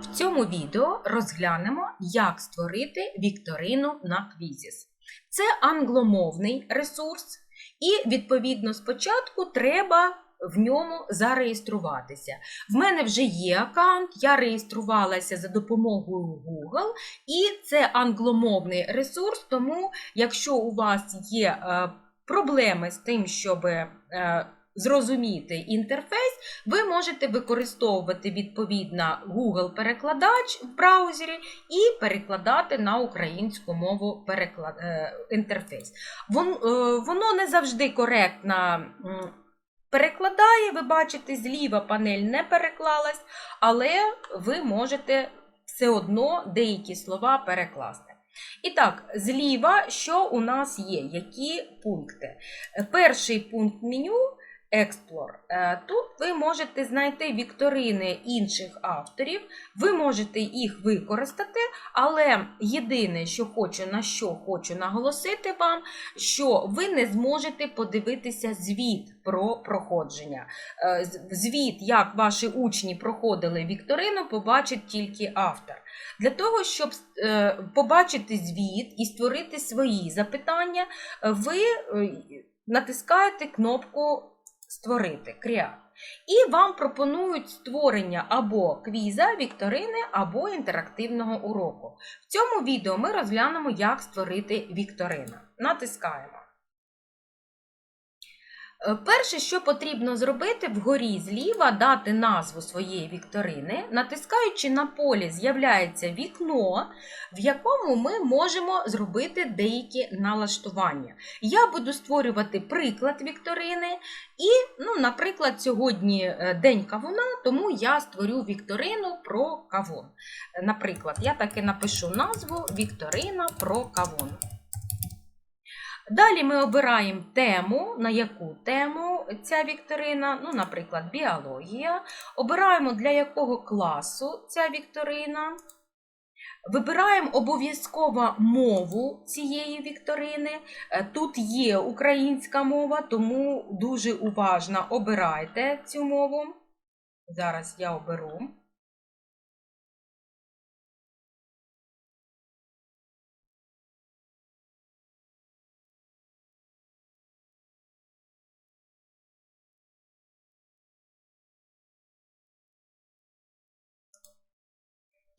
В цьому відео розглянемо, як створити вікторину на Quizzes. Це англомовний ресурс, і, відповідно, спочатку треба в ньому зареєструватися. В мене вже є аккаунт, я реєструвалася за допомогою Google, і це англомовний ресурс, тому якщо у вас є е, проблеми з тим, щоб е, зрозуміти інтерфейс, ви можете використовувати відповідно Google-перекладач в браузері і перекладати на українську мову переклад... е, інтерфейс. Е, воно не завжди коректно перекладає. Ви бачите, зліва панель не переклалась, але ви можете все одно деякі слова перекласти. І так, зліва, що у нас є? Які пункти? Е, Перший пункт меню Explore. Е, Тут ви можете знайти вікторини інших авторів, ви можете їх використати, але єдине, що хочу на що хочу наголосити вам, що ви не зможете подивитися звіт про проходження. Е, Звіт, як ваші учні проходили вікторину, побачить тільки автор. Для того, щоб е, побачити звіт і створити свої запитання, ви натискаєте кнопку Створити кря. І вам пропонують створення або квіза, вікторини, або інтерактивного уроку. В цьому відео ми розглянемо, як створити вікторину. Натискаємо. Е, Перше, що потрібно зробити, вгорі зліва дати назву своєї вікторини. Натискаючи на полі, з'являється вікно, в якому ми можемо зробити деякі налаштування. Я буду створювати приклад вікторини, і, ну, наприклад, сьогодні е, день кавуна, тому я створю вікторину про кавун. Наприклад, я таки напишу назву Вікторина про кавун. Далі ми обираємо тему, на яку тему ця вікторина, ну, наприклад, біологія. Обираємо для якого класу ця вікторина. Вибираємо обов'язково мову цієї вікторини. Е, Тут є українська мова, тому дуже уважно обирайте цю мову. Зараз я оберу.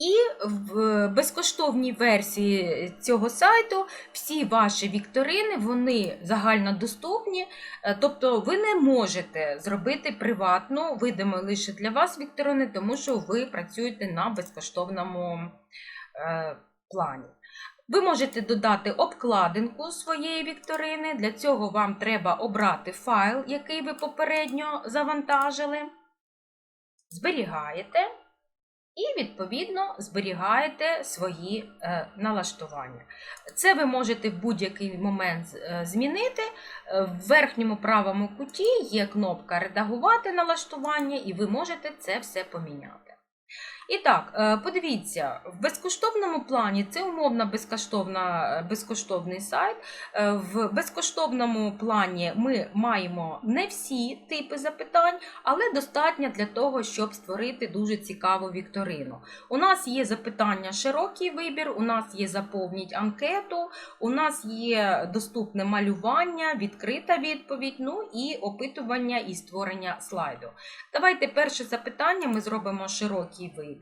І в безкоштовній версії цього сайту всі ваші вікторини вони загальнодоступні, е, тобто ви не можете зробити приватну, видимо лише для вас вікторини, тому що ви працюєте на безкоштовному е, плані. Ви можете додати обкладинку своєї вікторини. Для цього вам треба обрати файл, який ви попередньо завантажили. Зберігаєте. І, відповідно, зберігаєте свої е, налаштування. Це ви можете в будь-який момент е, змінити. Е, В верхньому правому куті є кнопка Редагувати налаштування, і ви можете це все поміняти. І так, е, подивіться, в безкоштовному плані це умовно безкоштовна, е, безкоштовний сайт. Е, В безкоштовному плані ми маємо не всі типи запитань, але достатньо для того, щоб створити дуже цікаву вікторину. У нас є запитання широкий вибір, у нас є заповніть анкету, у нас є доступне малювання, відкрита відповідь, ну і опитування і створення слайду. Давайте перше запитання ми зробимо широкий вибір.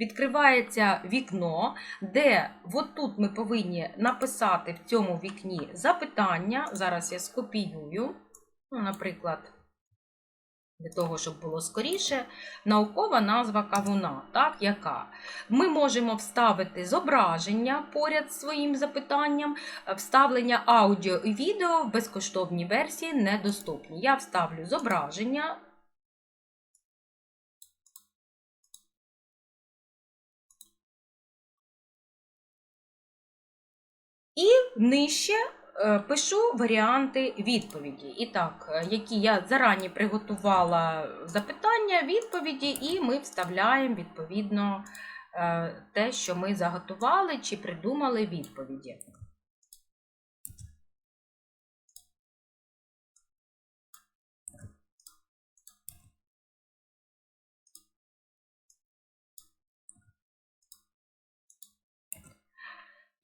Відкривається вікно, де от тут ми повинні написати в цьому вікні запитання. Зараз я скопіюю, ну, наприклад, для того, щоб було скоріше, наукова назва кавуна, так, яка? Ми можемо вставити зображення поряд з своїм запитанням, вставлення аудіо і відео в безкоштовній версії недоступні. Я вставлю зображення. І нижче е, пишу варіанти відповіді. І так, е, які я зарані приготувала запитання, відповіді, і ми вставляємо відповідно е, те, що ми заготували чи придумали відповіді.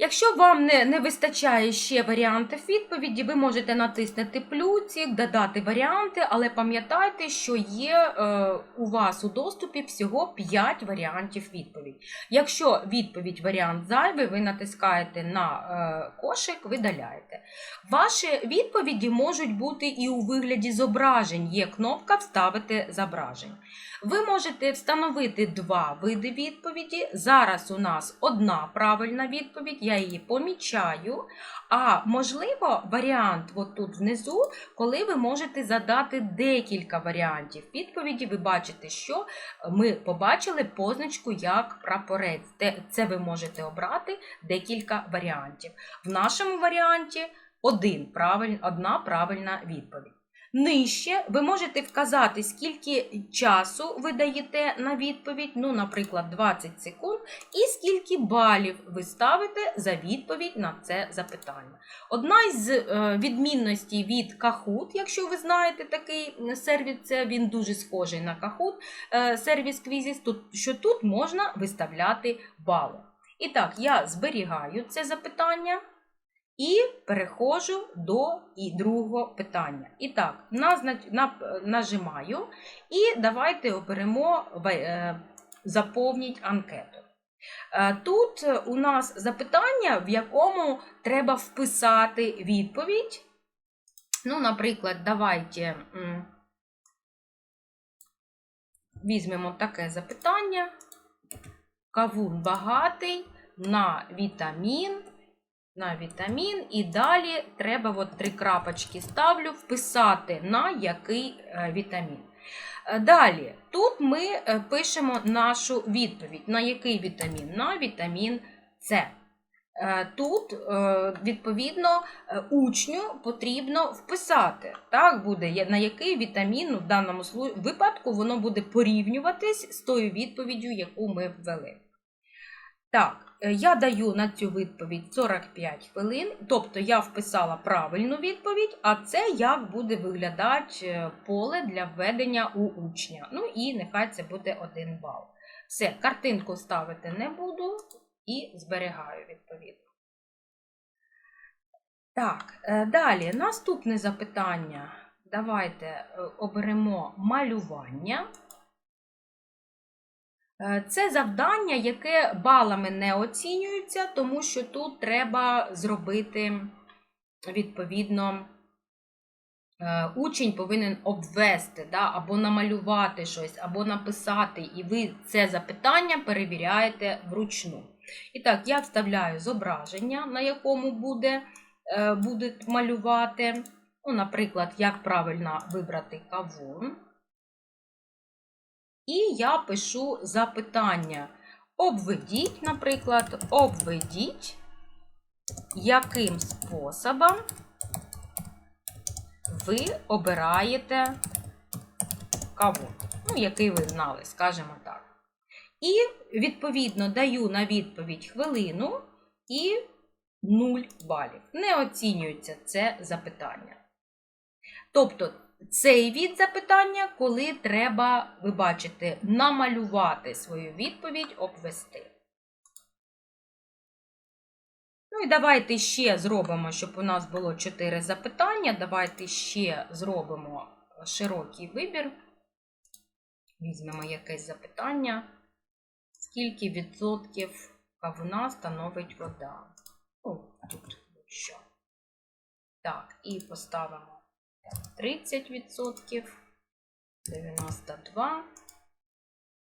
Якщо вам не, не вистачає ще варіантів відповіді, ви можете натиснути плюсик, додати варіанти, але пам'ятайте, що є е, у вас у доступі всього 5 варіантів відповідь. Якщо відповідь варіант зайвий, ви натискаєте на е, кошик, видаляєте. Ваші відповіді можуть бути і у вигляді зображень. Є кнопка Вставити зображень. Ви можете встановити два види відповіді. Зараз у нас одна правильна відповідь, я її помічаю. А можливо, варіант от тут внизу, коли ви можете задати декілька варіантів відповіді, ви бачите, що ми побачили позначку як прапорець. Це ви можете обрати декілька варіантів. В нашому варіанті один правиль, одна правильна відповідь. Нижче ви можете вказати, скільки часу ви даєте на відповідь, ну, наприклад, 20 секунд, і скільки балів ви ставите за відповідь на це запитання. Одна із е, відмінностей від Kahoot, якщо ви знаєте такий сервіс, це він дуже схожий на Kahoot, е, сервіс Quizzes, що тут можна виставляти бали. І так, я зберігаю це запитання. І переходжу до і другого питання. І так, нажимаю, і давайте оберемо е, заповніть анкету. Е, Тут у нас запитання, в якому треба вписати відповідь. Ну, наприклад, давайте візьмемо таке запитання. Кавун багатий на вітамін на вітамін, і далі треба от три крапочки ставлю, вписати на який е, вітамін. Е, Далі, тут ми е, пишемо нашу відповідь. На який вітамін? На вітамін С. Тут, відповідно, учню потрібно вписати. Так, буде, на який вітамін в даному випадку воно буде порівнюватись з тою відповіддю, яку ми ввели. Так, я даю на цю відповідь 45 хвилин, тобто я вписала правильну відповідь, а це як буде виглядати е, поле для введення у учня. Ну і нехай це буде 1 бал. Все, картинку ставити не буду і зберігаю відповідно. Так, е, далі наступне запитання. Давайте е, оберемо малювання. Е, Це завдання, яке балами не оцінюється, тому що тут треба зробити, відповідно, е, учень повинен обвести да, або намалювати щось, або написати, і ви це запитання перевіряєте вручну. І так, я вставляю зображення, на якому буде, е, будуть малювати. Ну, наприклад, як правильно вибрати кавун. І я пишу запитання. Обведіть, наприклад, обведіть, яким способом ви обираєте кавун. Ну, який ви знали, скажімо так. І, відповідно, даю на відповідь хвилину і 0 балів. Не оцінюється це запитання. Тобто, цей від запитання, коли треба, ви бачите, намалювати свою відповідь, обвести. Ну і давайте ще зробимо, щоб у нас було 4 запитання. Давайте ще зробимо широкий вибір. Візьмемо якесь запитання. Скільки відсотків кавуна становить вода? Ну, тут що. Так, і поставимо 30%, 92,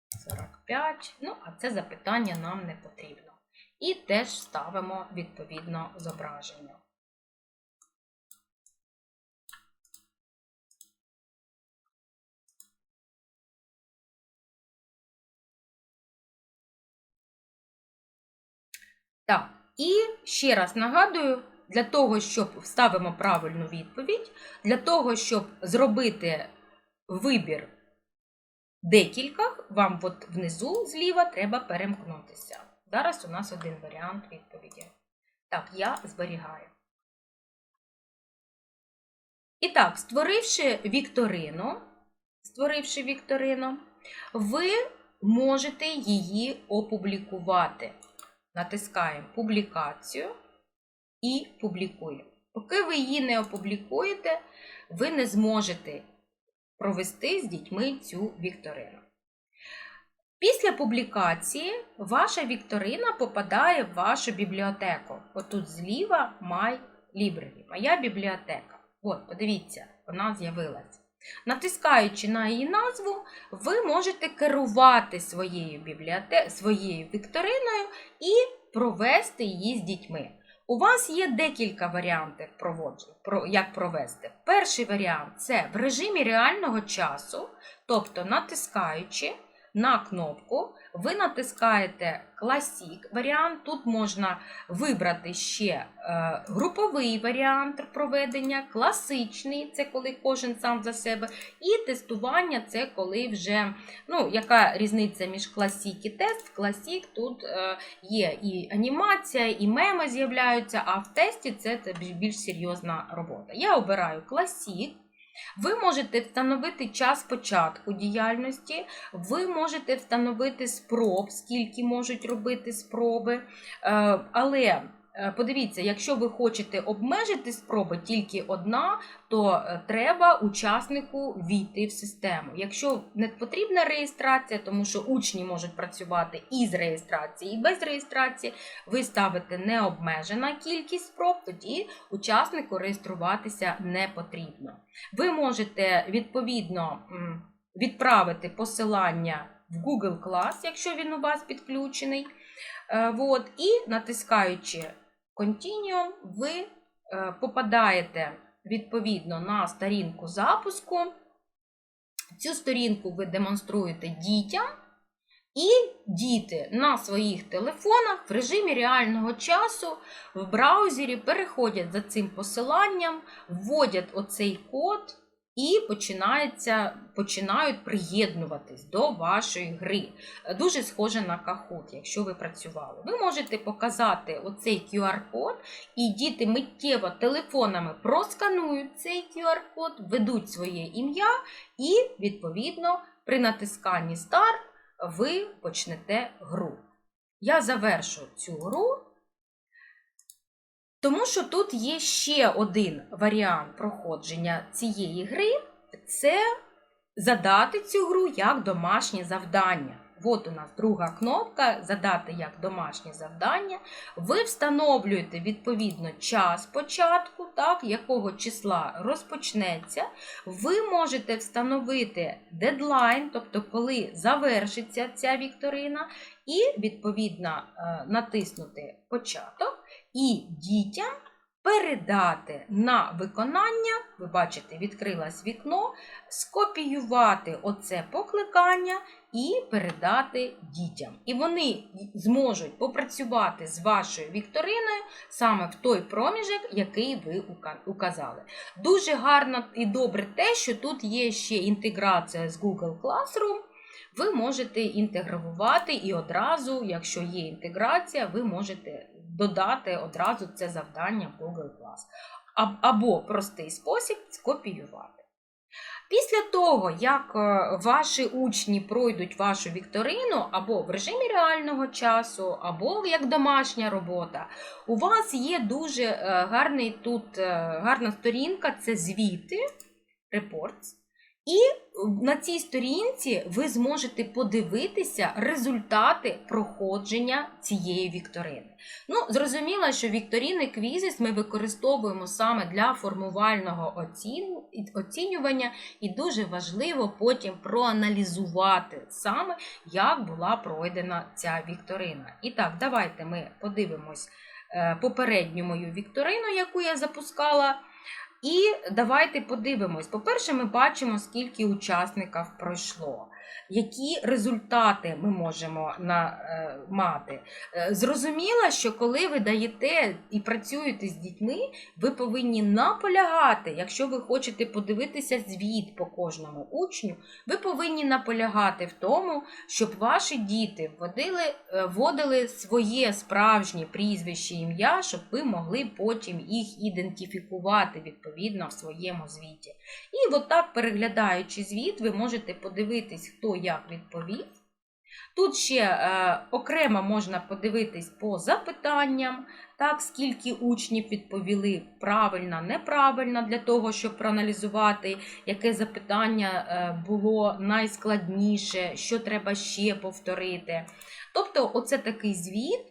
45. Ну, а це запитання нам не потрібно. І теж ставимо відповідно зображення. Так, і ще раз нагадую, для того, щоб вставимо правильну відповідь, для того, щоб зробити вибір декілька, вам от внизу зліва треба перемкнутися. Зараз у нас один варіант відповіді. Так, я зберігаю. І так, створивши вікторину, створивши вікторину, ви можете її опублікувати. натискаємо публікацію і публікуємо. Поки ви її не опублікуєте, ви не зможете провести з дітьми цю вікторину. Після публікації ваша вікторина попадає в вашу бібліотеку. Отут зліва My Library, моя бібліотека. От, подивіться, вона з'явилась. Натискаючи на її назву, ви можете керувати своєю, бібліоте... своєю вікториною і провести її з дітьми. У вас є декілька варіантів, як провести. Перший варіант це в режимі реального часу, тобто натискаючи на кнопку, ви натискаєте Classic варіант. Тут можна вибрати ще е, груповий варіант проведення, класичний це коли кожен сам за себе, і тестування це коли вже ну, яка різниця між Classic і тест. Classic тут е, є і анімація, і меми з'являються, а в тесті це більш серйозна робота. Я обираю Classic. Ви можете встановити час початку діяльності, ви можете встановити спроб, скільки можуть робити спроби. Е, Але подивіться, якщо ви хочете обмежити спроби тільки одна, то е, треба учаснику війти в систему. Якщо не потрібна реєстрація, тому що учні можуть працювати із реєстрації і без реєстрації, ви ставите необмежена кількість спроб, тоді учаснику реєструватися не потрібно. Ви можете відповідно відправити посилання в Google Class, якщо він у вас підключений. От, І натискаючи Continuum, ви е, попадаєте відповідно на сторінку запуску. Цю сторінку ви демонструєте дітям, і діти на своїх телефонах в режимі реального часу в браузері переходять за цим посиланням, вводять оцей код і починається, починають приєднуватись до вашої гри. Дуже схоже на Kahoot, якщо ви працювали. Ви можете показати оцей QR-код, і діти миттєво телефонами просканують цей QR-код, ведуть своє ім'я, і, відповідно, при натисканні Start ви почнете гру. Я завершу цю гру. Тому що тут є ще один варіант проходження цієї гри це задати цю гру як домашнє завдання. От у нас друга кнопка Задати як домашнє завдання. Ви встановлюєте відповідно час початку, так, якого числа розпочнеться. Ви можете встановити дедлайн, тобто коли завершиться ця вікторина, і відповідно е, натиснути початок і дітям передати на виконання, ви бачите, відкрилось вікно, скопіювати оце покликання і передати дітям. І вони зможуть попрацювати з вашою вікториною саме в той проміжок, який ви указали. Дуже гарно і добре те, що тут є ще інтеграція з Google Classroom. Ви можете інтегрувати і одразу, якщо є інтеграція, ви можете додати одразу це завдання в Google Class. Або простий спосіб скопіювати. Після того, як е, ваші учні пройдуть вашу вікторину або в режимі реального часу, або як домашня робота, у вас є дуже е, гарний тут е, гарна сторінка це звіти, reports. І на цій сторінці ви зможете подивитися результати проходження цієї вікторини. Ну, зрозуміло, що вікторини квізис ми використовуємо саме для формувального оцінювання, і дуже важливо потім проаналізувати саме, як була пройдена ця вікторина. І так, давайте ми подивимось е, попередню мою вікторину, яку я запускала. І давайте подивимось. По-перше, ми бачимо, скільки учасників пройшло які результати ми можемо на, е, мати. Е, зрозуміло, що коли ви даєте і працюєте з дітьми, ви повинні наполягати, якщо ви хочете подивитися звіт по кожному учню, ви повинні наполягати в тому, щоб ваші діти вводили, е, вводили своє справжнє прізвище ім'я, щоб ви могли потім їх ідентифікувати відповідно в своєму звіті. І от так, переглядаючи звіт, ви можете подивитись, хто як відповів. Тут ще е, окремо можна подивитись по запитанням, так, скільки учнів відповіли правильно, неправильно, для того, щоб проаналізувати, яке запитання е, було найскладніше, що треба ще повторити. Тобто, оце такий звіт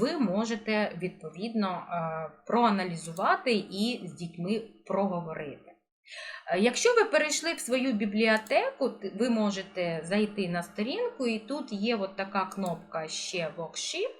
ви можете відповідно е, проаналізувати і з дітьми проговорити. Е, Якщо ви перейшли в свою бібліотеку, ви можете зайти на сторінку, і тут є от така кнопка ще Worksheet.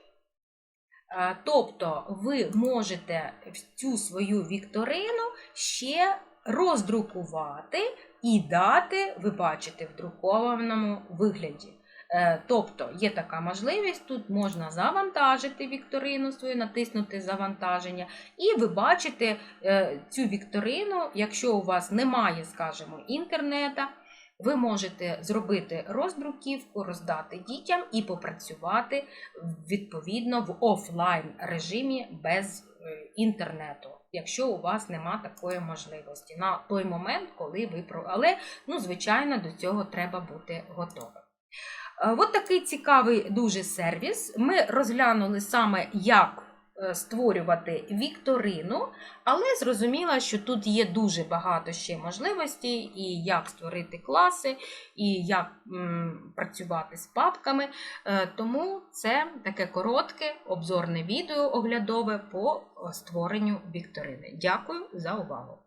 Е, Тобто ви можете цю свою вікторину ще роздрукувати і дати, ви бачите, в друкованому вигляді. Е, Тобто є така можливість, тут можна завантажити вікторину свою, натиснути завантаження, і ви бачите е, цю вікторину, якщо у вас немає, скажімо, інтернету, ви можете зробити роздруківку, роздати дітям і попрацювати відповідно в офлайн режимі без е, інтернету, якщо у вас нема такої можливості на той момент, коли ви. Але, ну, звичайно, до цього треба бути готовим. Е, От такий цікавий дуже сервіс. Ми розглянули саме, як е, створювати вікторину, але зрозуміла, що тут є дуже багато ще можливостей, і як створити класи, і як м, працювати з папками. Е, Тому це таке коротке обзорне відео оглядове по створенню вікторини. Дякую за увагу!